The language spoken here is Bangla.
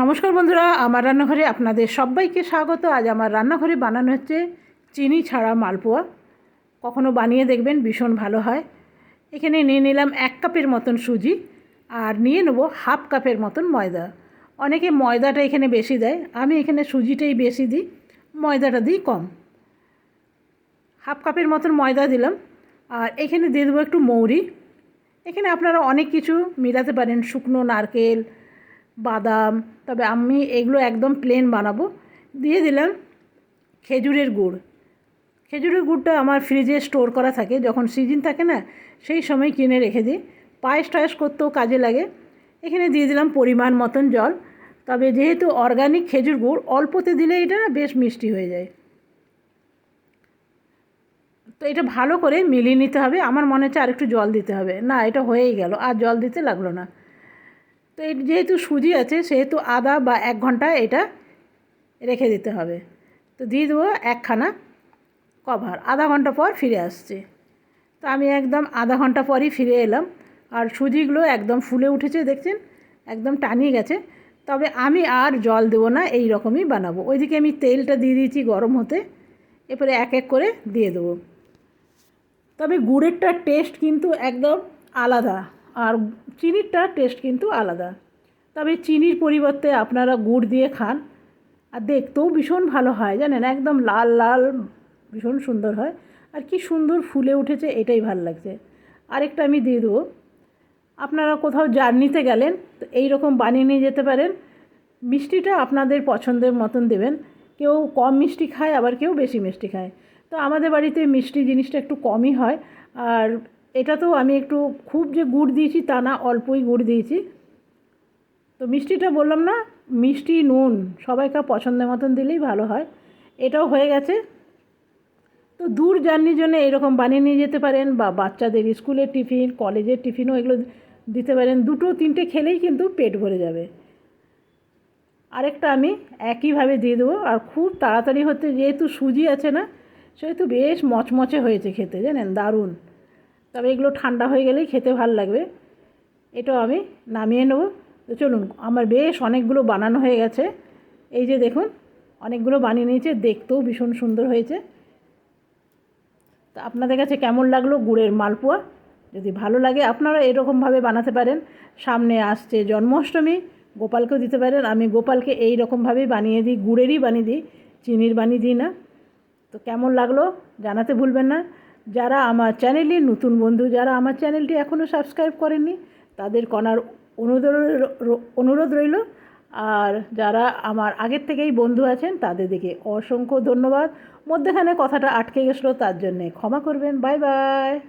নমস্কার বন্ধুরা, আমার রান্নাঘরে আপনাদের সবাইকে স্বাগত। আজ আমার রান্নাঘরে বানানো হচ্ছে চিনি ছাড়া মালপোয়া। কখনো বানিয়ে দেখবেন ভীষণ ভালো হয়। এখানে নিয়ে নিলাম এক কাপের মতন সুজি আর নিয়ে নেব হাফ কাপের মতন ময়দা। অনেকে ময়দাটা এখানে বেশি দেয়, আমি এখানে সুজিটাই বেশি দিই, ময়দাটা দিই কম। হাফ কাপের মতন ময়দা দিলাম আর এখানে দিয়ে দেবো একটু মৌরি। এখানে আপনারা অনেক কিছু মিলাতে পারেন, শুকনো নারকেল বাদাম, তবে আমি এগুলো একদম প্লেন বানাবো। দিয়ে দিলাম খেজুরের গুড়। খেজুরের গুড়টা আমার ফ্রিজে স্টোর করা থাকে, যখন সিজন থাকে না, সেই সময় কিনে রেখে দিই। পায়েস টায়েস করতেও কাজে লাগে। এখানে দিয়ে দিলাম পরিমাণ মতন জল। তবে যেহেতু অর্গানিক খেজুর গুড়, অল্পতে দিলে এটা না বেশ মিষ্টি হয়ে যায়। তো এটা ভালো করে মিলিয়ে নিতে হবে। আমার মনে হচ্ছে আরেকটু জল দিতে হবে। না, এটা হয়েই গেল। আর জল দিতে লাগল না। তো যেহেতু সুজি আছে, সেহেতু আধা বা এক ঘণ্টা এটা রেখে দিতে হবে। তো দিয়ে দেবো একখানা কভার। আধা ঘণ্টা পর ফিরে আসছে। তো আমি একদম আধা ঘণ্টা পরই ফিরে এলাম। আর সুজিগুলো একদম ফুলে উঠেছে, দেখছেন? একদম টানিয়ে গেছে। তবে আমি আর জল দেবো না, এই রকমই বানাবো। ওইদিকে আমি তেলটা দিয়ে দিয়েছি গরম হতে। এরপরে এক এক করে দিয়ে দেবো। তবে গুড়েরটার টেস্ট কিন্তু একদম আলাদা। আর চিনিরটার টেস্ট কিন্তু আলাদা। তবে চিনির পরিবর্তে আপনারা গুড় দিয়ে খান। আর দেখতেও ভীষণ ভালো হয়, জানেন? একদম লাল লাল, ভীষণ সুন্দর হয়। আর কি সুন্দর ফুলে উঠেছে, এটাই ভালো লাগছে। আরেকটা আমি দিয়ে দেবো। আপনারা কোথাও জার্নিতে গেলেন, তো এই রকম বানিয়ে নিয়ে যেতে পারেন। মিষ্টিটা আপনাদের পছন্দের মতন দেবেন। কেউ কম মিষ্টি খায়, আবার কেউ বেশি মিষ্টি খায়। তো আমাদের বাড়িতে মিষ্টি জিনিসটা একটু কমই হয়। আর এটা তো আমি একটু খুব যে গুড় দিয়েছি তা না, অল্পই গুড় দিয়েছি। তো মিষ্টিটা বললাম না, মিষ্টি নুন, সবাইকে পছন্দের মতন দিলেই ভালো হয়। এটাও হয়ে গেছে। তো দূর জার্নির জন্য এরকম বানিয়ে নিয়ে যেতে পারেন বা বাচ্চাদের স্কুলের টিফিন, কলেজের টিফিনও এগুলো দিতে পারেন। দুটো তিনটে খেলেই কিন্তু পেট ভরে যাবে। আরেকটা আমি একইভাবে দিয়ে দেবো, আর খুব তাড়াতাড়ি হতে যেহেতু সুজি আছে না, সেহেতু বেশ মচমচে হয়েছে খেতে, জানেন? দারুণ। তবে এগুলো ঠান্ডা হয়ে গেলেই খেতে ভালো লাগবে। এটাও আমি নামিয়ে নেব। তো চলুন, আমার বেশ অনেকগুলো বানানো হয়ে গেছে। এই যে দেখুন, অনেকগুলো বানিয়ে নিয়েছে, দেখতেও ভীষণ সুন্দর হয়েছে। তো আপনাদের কাছে কেমন লাগল গুড়ের মালপোয়া? যদি ভালো লাগে, আপনারা এরকমভাবে বানাতে পারেন। সামনে আসছে জন্মাষ্টমী, গোপালকেও দিতে পারেন। আমি গোপালকে এই রকমভাবেই বানিয়ে দিই, গুড়েরই বানিয়ে দিই, চিনির বানিয়ে দিই না। তো কেমন লাগল জানাতে ভুলবেন না। যারা আমার চ্যানেলে নতুন বন্ধু, যারা আমার চ্যানেলটি এখনও সাবস্ক্রাইব করেননি, তাদের কণার অনুরোধ অনুরোধ রইল। আর যারা আমার আগের থেকেই বন্ধু আছেন, তাদের দিকে অসংখ্য ধন্যবাদ। মধ্যেখানে কথাটা আটকে গেছিল, তার জন্যে ক্ষমা করবেন। Bye bye.